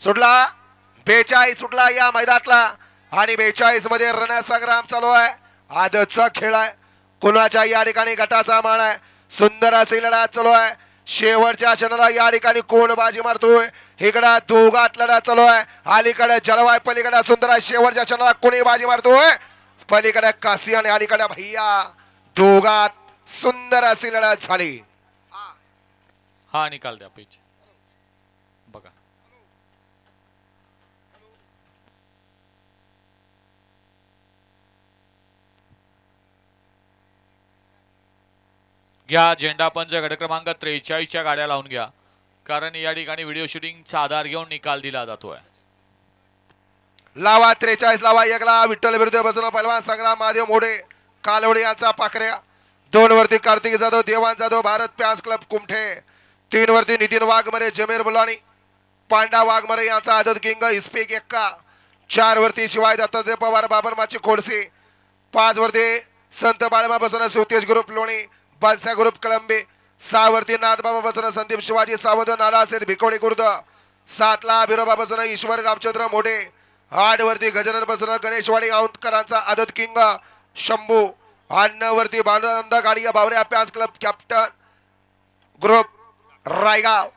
सुटला. बेचाळीस सुटला या मैदानातला. आणि बेचाळीसमध्ये रणसंग्राम चालू आहे. आजचा खेळ आहे. कुणाच्या या ठिकाणी गटाचा मान आहे? सुंदर अशी लढा चालू आहे. शेवटच्या क्षणाला या ठिकाणी कोण बाजी मारतोय? इकडं दोघात लढा चालू आहे. अलीकडे जलवाय पलीकडे सुंदर आहे. शेवटच्या क्षणाला कोणी बाजी मारतोय? पलीकडे कासी आणि अलीकडे भैया. दोघात सुंदर अशी लढत झाली. हा निकाल द्या पिच बघा. घ्या. झेंडा पंच गट क्रमांक त्रेचाळीसच्या गाड्या लावून घ्या. कारण या ठिकाणी व्हिडिओ शूटिंगचा आधार घेऊन निकाल दिला जातोय. लावा त्रेचाळीस लावा एकला विठ्ठल विरुद्ध बसवून पहलवान संग्राम महादेव मोडे कालवडे यांचा पाखऱ्या. दोन वरती कार्तिक जाधव देवान जाधव भारत प्यास क्लब कुमठे. तीन वरती नितीन वाघमरे जमीर बुलानी पांडा वाघमरे यांचा आदत किंग इस्पिक एक्का. चार वरती शिवाय दत्तात्रय पवार बाबरमाची खोडसे. पाच वरती संत बाळमा बसून सुतेज ग्रुप लोणी. बालसा ग्रुप कळंबे सहा वरती नाथबाबा बसन संदीप शिवाजी सावंत नाना असेल भिकवडी खुर्द सातला बिरोबा बसन ईश्वर रामचंद्र मोठे आठ वरती गजानन बसन गणेशवाडी औंधकरांचा आदत किंग शंभू आणि नऊ वरती भानुनंद गाडी बावरे पॅन्स क्लब कॅप्टन ग्रुप रायगाव.